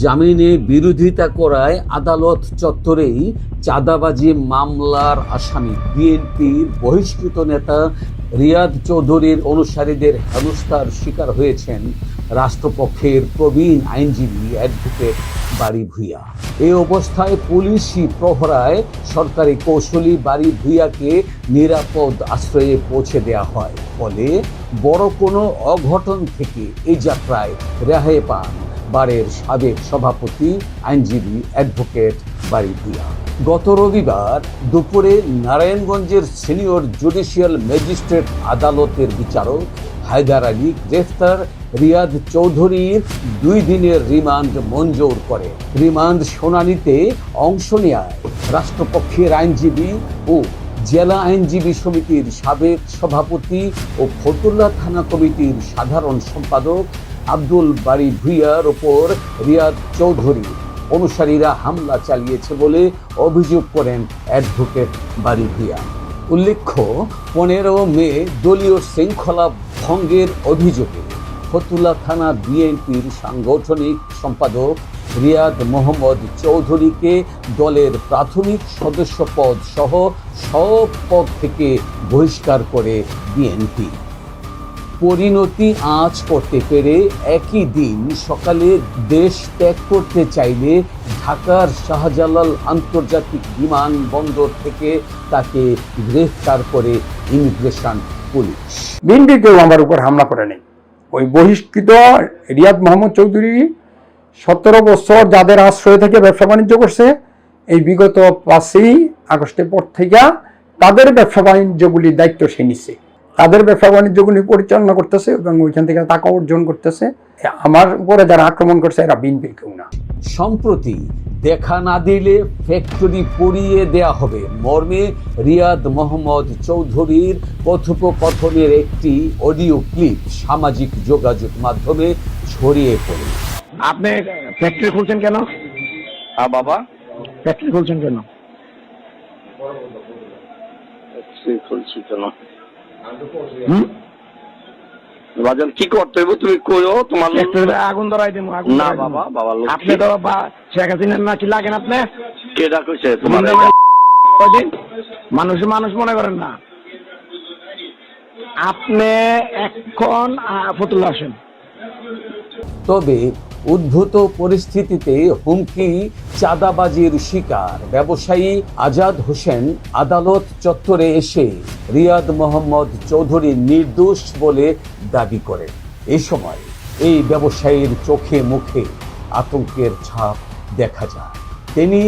জামিনে বিরোধিতা করায় আদালত চত্বরেই চাঁদাবাজি মামলার আসামি বিএনপির বহিষ্কৃত নেতা রিয়াদ চৌধুরীর অনুসারীদের হেনস্থার শিকার হয়েছেন রাষ্ট্রপক্ষের প্রবীণ আইনজীবী অ্যাডভোকেট বাড়ি ভূঁইয়া। এই অবস্থায় পুলিশি প্রহরায় সরকারি কৌশলী বাড়ি ভূঁইয়াকে নিরাপদ আশ্রয়ে পৌঁছে দেওয়া হয়। ফলে বড় কোনো অঘটন থেকে এই যাত্রায় রেহাই পান বারের সাবেক সভাপতি, আইনজীবী অ্যাডভোকেট ভূঁইয়া গত রবিবার দুপুরে নারায়ণগঞ্জের সিনিয়র জুডিশিয়াল ম্যাজিস্ট্রেট আদালতের বিচারক হায়দার আলী গ্রেফতার রিয়াদ চৌধুরীর দুই দিনের রিমান্ড মঞ্জুর করে। রিমান্ড শুনানিতে অংশ নেয় রাষ্ট্রপক্ষের আইনজীবী ও জেলা আইনজীবী সমিতির সাবেক সভাপতি ও ফতুল্লা থানা কমিটির সাধারণ সম্পাদক আব্দুল বাড়ি ভুইয়ার ওপর রিয়াদ চৌধুরী। অনুসারীরা হামলা চালিয়েছে বলে অভিযোগ করেন অ্যাডভোকেট বাড়ি ভুইয়া। উল্লেখ্য, পনেরো মে দলীয় শৃঙ্খলা ভঙ্গের অভিযোগে ফতুল্লা থানা বিএনপির সাংগঠনিক সম্পাদক রিয়াদ মোহাম্মদ চৌধুরীকে দলের প্রাথমিক সদস্য পদ সহ সব পদ থেকে বহিষ্কার করে বিএনপি। পরিণতি আঁচ করতে পেরে একই দিন সকালে দেশ ত্যাগ করতে চাইলে ঢাকার শাহজালাল আন্তর্জাতিক বিমানবন্দর থেকে তাকে গ্রেফতার করে ইমিগ্রেশন পুলিশ। বিএনপি কেউ আমার উপর হামলা করে নেই। ওই বহিষ্কৃত রিয়াদ মোহাম্মদ চৌধুরী সতেরো বছর যাদের আশ্রয় থেকে ব্যবসা বাণিজ্য করছে, এই বিগত পাঁচই আগস্টের পর থেকে তাদের ব্যবসা বাণিজ্যগুলির দায়িত্ব সে নিচ্ছে তাদের ব্যবসা বাণিজ্যগুলি পরিচালনা করতেছে এবং ওইখান থেকে টাকা অর্জন করতেছে। আমার উপরে যারা আক্রমণ করছে এরা বিএনপির কেউ না। সম্প্রতি দেখা না দিলে ফ্যাক্টরি পরিয়ে দেয়া হবে। মর্মে রিয়াদ মোহাম্মদ চৌধুরীর কথোপকথনের একটি অডিও ক্লিপ সামাজিক যোগাযোগ মাধ্যমে ছড়িয়ে পড়ে। আপনি ফ্যাক্টরি খুলছেন কেন? হ্যাঁ বাবা? ফ্যাক্টরি খুলছেন কেন? সে খুলছি কেন? বাজান কি করতে হইব? তুমি কইও তোমার আগুন ধরাই দেবো না বাবা, বাবা, আপনি তো শেখ হাসিনার নাকি লাগেন আপনি? কইছে তোমার মানুষ মানুষ মনে করেন না। আপনি এখন ফতুল্লা আসেন তবে উদ্ভূত পরিস্থিতিতে হুমকি, চাঁদাবাজির শিকার। ব্যবসায়ী আজাদ হোসেন আদালত চত্বরে এসে রিয়াদ মোহাম্মদ চৌধুরী নির্দোষ বলে দাবি করেন। এই সময় এই ব্যবসায়ীর চোখে মুখে আতঙ্কের ছাপ দেখা যায়। তিনি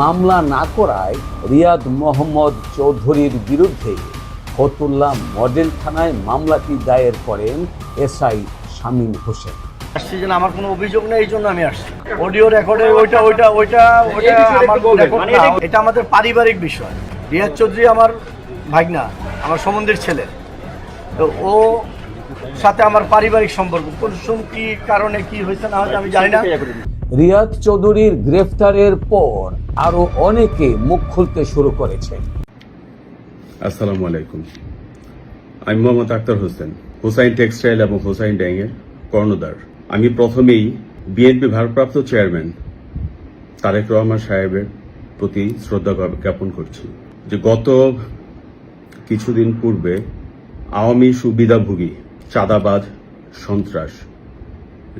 মামলা না করায় রিয়াদ মোহাম্মদ চৌধুরীর বিরুদ্ধে ফতুল্লা মডেল থানায় মামলাটি দায়ের করেন এসআই শামীম হোসেন। আসছি যে আমার কোনো অভিযোগ নেই এই জন্য আমি আসছি। অডিও রেকর্ডে ওইটা ওইটা ওইটা ওইটা আমার রেকর্ড না। এটা আমাদের পারিবারিক বিষয়। রিয়াজ চৌধুরী আমার ভাগনা আমার সম্বন্ধের ছেলে। তো ও সাথে আমার পারিবারিক সম্পর্ক। কোন কি কারণে কি হয়েছে না হয়েছে আমি জানি না। রিয়াদ চৌধুরীর গ্রেফতারের পর আরও অনেকে মুখ খুলতে শুরু করেছে। আসসালামু আলাইকুম। আমি মোহাম্মদ আক্তার হোসেন হোসাইন টেক্সটাইল এবং হোসাইন ড্যাংয়ের কর্ণধার। আমি প্রথমেই বিএনপি ভারপ্রাপ্ত চেয়ারম্যান তারেক রহমান সাহেবের প্রতি শ্রদ্ধা জ্ঞাপন করছি যে গত কিছুদিন পূর্বে আওয়ামী সুবিধাভোগী চাঁদাবাজ সন্ত্রাস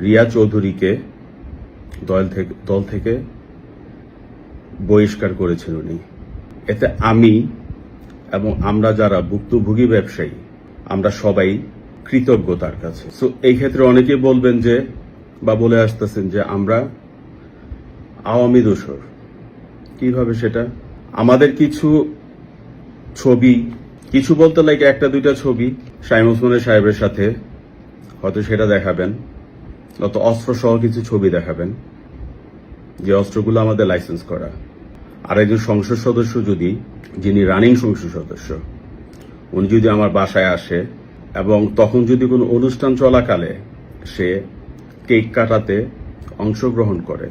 রিয়া চৌধুরীকে দল থেকে দল থেকে বহিষ্কার করেছেন উনি। এতে আমি এবং আমরা যারা ভুক্তভোগী ব্যবসায়ী, আমরা সবাই কৃতজ্ঞ তার কাছে। সো এই ক্ষেত্রে অনেকে বলবেন যে, বা বলে আসতেছেন যে, আমরা আওয়ামী দোসর কীভাবে সেটা? আমাদের কিছু ছবি, কিছু বলতে লাইক একটা, দুইটা ছবি সাইম ওসমানের সাহেবের সাথে, হয়তো সেটা দেখাবেন, অত অস্ত্র সহ কিছু ছবি দেখাবেন, যে অস্ত্রগুলো আমাদের লাইসেন্স করা। আর একজন সংসদ সদস্য যদি, যিনি রানিং সংসদ সদস্য, উনি যদি আমার বাসায় আসে এবং তখন যদি কোনো অনুষ্ঠান চলাকালে সে কেক কাটাতে অংশগ্রহণ করে,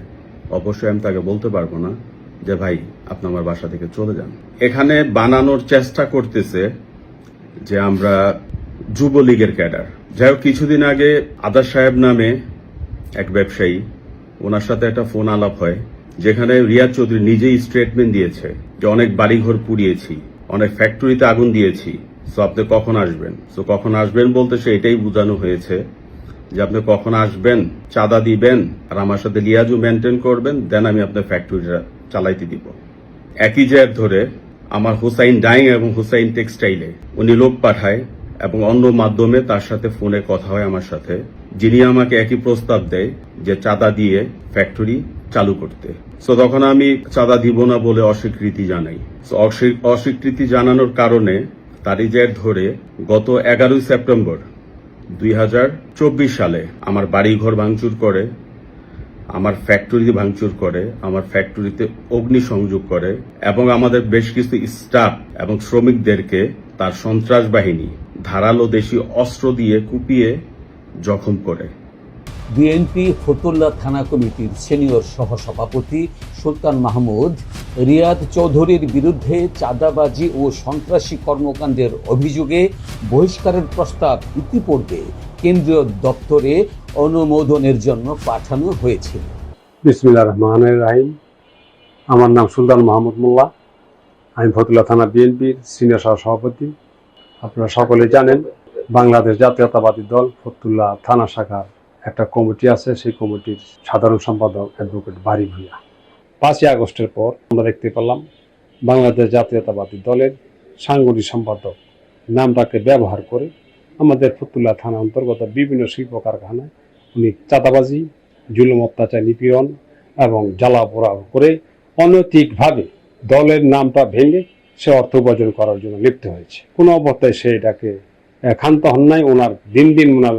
অবশ্যই আমি তাকে বলতে পারব না যে, ভাই, আপনি আমার বাসা থেকে চলে যান। এখানে বানানোর চেষ্টা করতেছে যে আমরা যুবলীগের ক্যাডার। যাই হোক, কিছুদিন আগে আদার সাহেব নামে এক ব্যবসায়ী, ওনার সাথে একটা ফোন আলাপ হয়, যেখানে রিয়াজ চৌধুরী নিজেই স্টেটমেন্ট দিয়েছে যে, অনেক বাড়িঘর পুড়িয়েছি, অনেক ফ্যাক্টরিতে আগুন দিয়েছি সো আপনি কখন আসবেন? সো কখন আসবেন বলতে সে এটাই বোঝানো হয়েছে যে আপনি কখন আসবেন, চাঁদা দিবেন, আর আমার সাথে লিয়াজু মেনটেন করবেন দেন আমি আপনার ফ্যাক্টরিটা চালাইতে দিব। একই জায়গার ধরে আমার হুসাইন ডাইং এবং হুসাইন টেক্সটাইলে উনি লোক পাঠায় এবং অন্য মাধ্যমে তার সাথে ফোনে কথা হয় আমার সাথে, যিনি আমাকে একই প্রস্তাব দেয় যে চাঁদা দিয়ে ফ্যাক্টরি চালু করতে। সো তখন আমি চাঁদা দিব না বলে অস্বীকৃতি জানাই। অস্বীকৃতি জানানোর কারণে তারই জের ধরে গত এগারোই সেপ্টেম্বর দুই হাজার চব্বিশ সালে আমার বাড়িঘর ভাঙচুর করে, আমার ফ্যাক্টরি ভাঙচুর করে, আমার ফ্যাক্টরিতে অগ্নি সংযোগ করে এবং আমাদের বেশ কিছু স্টাফ এবং শ্রমিকদেরকে তার সন্ত্রাস বাহিনী ধারালো দেশি অস্ত্র দিয়ে কুপিয়ে জখম করে। বিএনপি ফতুল্লা থানা কমিটির সিনিয়র সহসভাপতি সুলতান মাহমুদ, রিয়াদ চৌধুরীর বিরুদ্ধে চাঁদাবাজি ও সন্ত্রাসী কর্মকাণ্ডের অভিযোগে বহিষ্কারের প্রস্তাব ইতিপূর্বে কেন্দ্রীয় দপ্তরে অনুমোদনের জন্য পাঠানো হয়েছিল বিসমিল্লা রহমানের রাহিম। আমার নাম সুলতান মাহমুদ মোল্লা। আমি ফতুল্লা থানা বিএনপির সিনিয়র সহ সভাপতি আপনারা সকলে জানেন, বাংলাদেশ জাতীয়তাবাদী দল ফতুল্লা থানা শাখার একটা কমিটি আছে, সেই কমিটির সাধারণ সম্পাদক অ্যাডভোকেট বাড়ি ভূঁইয়া। পাঁচই আগস্টের পর আমরা দেখতে পেলাম বাংলাদেশ জাতীয়তাবাদী দলের সাংগঠনিক সম্পাদক নামটাকে ব্যবহার করে আমাদের ফতুল্লা থানা অন্তর্গত বিভিন্ন শিল্প কারখানায় উনি চাঁদাবাজি, জুলুম, অত্যাচার, নিপীড়ন এবং জ্বালা পোড়া করে অনৈতিকভাবে দলের নামটা ভেঙে সে অর্থ উপার্জন করার জন্য লিপ্ত হয়েছে। কোনো অবস্থায় সে এটাকে ক্ষান্ত হন নাই। ওনার দিন দিন ওনার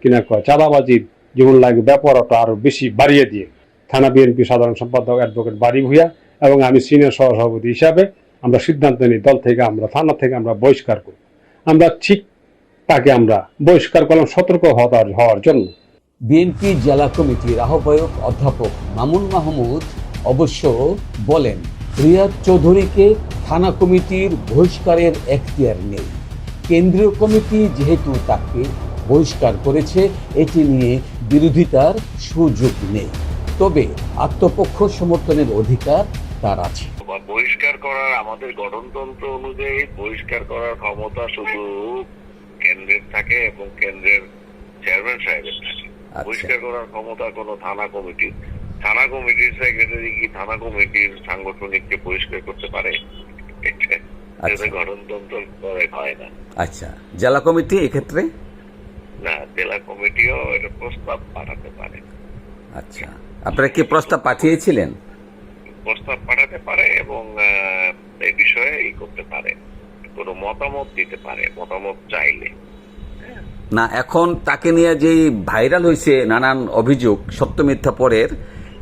কিনা কয়? চাঁদাবাজির জীবন লাগে, ব্যাপারটা আরও বেশি বাড়িয়ে দিয়ে। থানা বিএনপি সাধারণ সম্পাদক অ্যাডভোকেট বাড়ি ভূঁইয়া এবং আমি সিনিয়র সহসভাপতি হিসাবে আমরা সিদ্ধান্ত নিই, দল থেকে আমরা, থানা থেকে আমরা বহিষ্কার করি আমরা ঠিক তাকে আমরা বহিষ্কার করলাম সতর্ক হওয়ার জন্য। বিএনপি জেলা কমিটির আহ্বায়ক অধ্যাপক মামুন মাহমুদ অবশ্য বলেন, রিয়াদ চৌধুরীকে থানা কমিটির বহিষ্কারের এখতিয়ার নেই। কেন্দ্রীয় কমিটি যেহেতু তাকে বহিষ্কার করেছে এটি নিয়ে বিরোধিতার সুযোগ নেই। তবে আত্মপক্ষ সমর্থনের অধিকার তার আছে। বহিষ্কার করার আমাদের গঠনতন্ত্র অনুযায়ী বহিষ্কার করার ক্ষমতা শুধু কেন্দ্রের থাকে এবং কেন্দ্রের চেয়ারম্যান সাহেবের থাকে। বহিষ্কার করার ক্ষমতা কোনো থানা কমিটির থানা কমিটির সেক্রেটারি কি থানা কমিটির সাংগঠনিককে বহিষ্কার করতে পারে? গঠনতন্ত্র করে হয় না। আচ্ছা। জেলা কমিটি এক্ষেত্রে? না জেলা কমিটিও এটা প্রস্তাব পাঠাতে পারে আচ্ছা আপনারা কি প্রস্তাব পাঠিয়েছিলেন? প্রস্তাব পাঠাতে পারে এবং এই বিষয়ে ই করতে পারে। কোনো মতামত দিতে পারে মতামত চাইলে। না এখন তাকে নিয়ে যেই ভাইরাল হয়েছে নানান অভিযোগ সত্য মিথ্যা পরের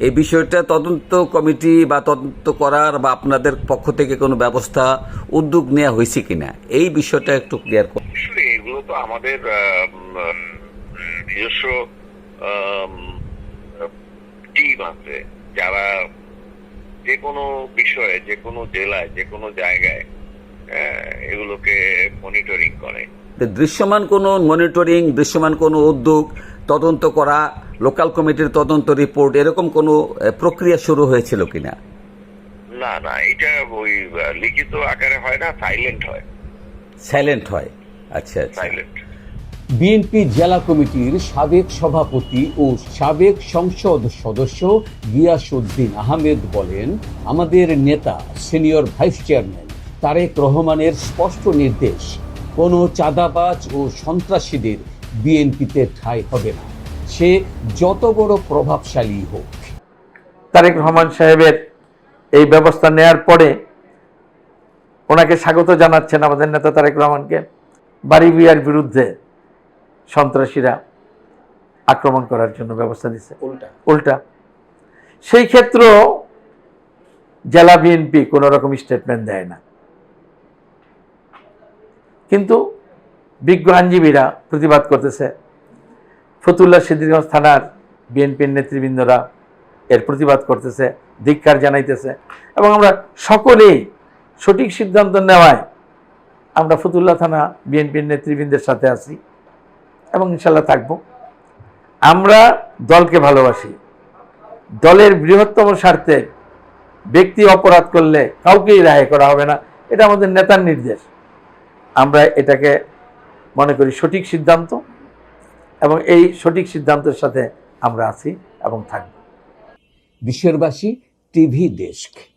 এই বিষয়টা তদন্ত কমিটি বা তদন্ত করার বা আপনাদের পক্ষ থেকে কোনো ব্যবস্থা উদ্যোগ নেওয়া হয়েছে কিনা? এই বিষয়টা একটু ক্লিয়ার করুন তো আমাদের নিজস্ব টিম আছে যারা যে কোনো বিষয়ে যে কোনো জেলায় যে কোনো জায়গায় এগুলোকে মনিটরিং করে। দৃশ্যমান কোনো মনিটরিং দৃশ্যমান কোনো উদ্যোগ তদন্ত করা লোকাল কমিটির তদন্ত রিপোর্ট এরকম কোনো প্রক্রিয়া শুরু হয়েছিল কিনা? না না এটা ওই লিখিত আকারে হয় না সাইলেন্ট হয়। সাইলেন্ট হয়। আচ্ছা আচ্ছা। বিএনপি জেলা কমিটির সাবেক সভাপতি ও সাবেক সংসদ সদস্য গিয়াসউদ্দিন আহমেদ বলেন আমাদের নেতা সিনিয়র ভাইস চেয়ারম্যান তারেক রহমানের স্পষ্ট নির্দেশ কোনো চাঁদাবাজ ও সন্ত্রাসীদের বিএনপিতে ঠাঁই হবে না। সে যত বড় প্রভাবশালী হোক। তারেক রহমান সাহেবের এই ব্যবস্থা নেয়ার পরে ওনাকে স্বাগত জানাচ্ছেন আমাদের নেতা তারেক রহমানকে। বাড়ি বিয়ার বিরুদ্ধে সন্ত্রাসীরা আক্রমণ করার জন্য ব্যবস্থা নিচ্ছে উল্টা। উল্টা। সেই ক্ষেত্র জেলা বিএনপি কোনো রকম স্টেটমেন্ট দেয় না। কিন্তু বিজ্ঞ আইনজীবীরা প্রতিবাদ করতেছে। ফতুল্লা সিদ্দিরগঞ্জ থানার বিএনপির নেতৃবৃন্দরা এর প্রতিবাদ করতেছে ধিক্কার জানাইতেছে এবং আমরা সকলেই সঠিক সিদ্ধান্ত নেওয়ায় আমরা ফতুল্লা থানা বিএনপির নেতৃবৃন্দের সাথে আছি এবং ইনশাল্লাহ থাকব। আমরা দলকে ভালোবাসি। দলের বৃহত্তম স্বার্থে ব্যক্তি অপরাধ করলে কাউকেই রায় করা হবে না। এটা আমাদের নেতার নির্দেশ। আমরা এটাকে মনে করি সঠিক সিদ্ধান্ত এবং এই সঠিক সিদ্ধান্তের সাথে আমরা আছি এবং থাকব। বিশ্ববাসী টিভি ডেস্ক।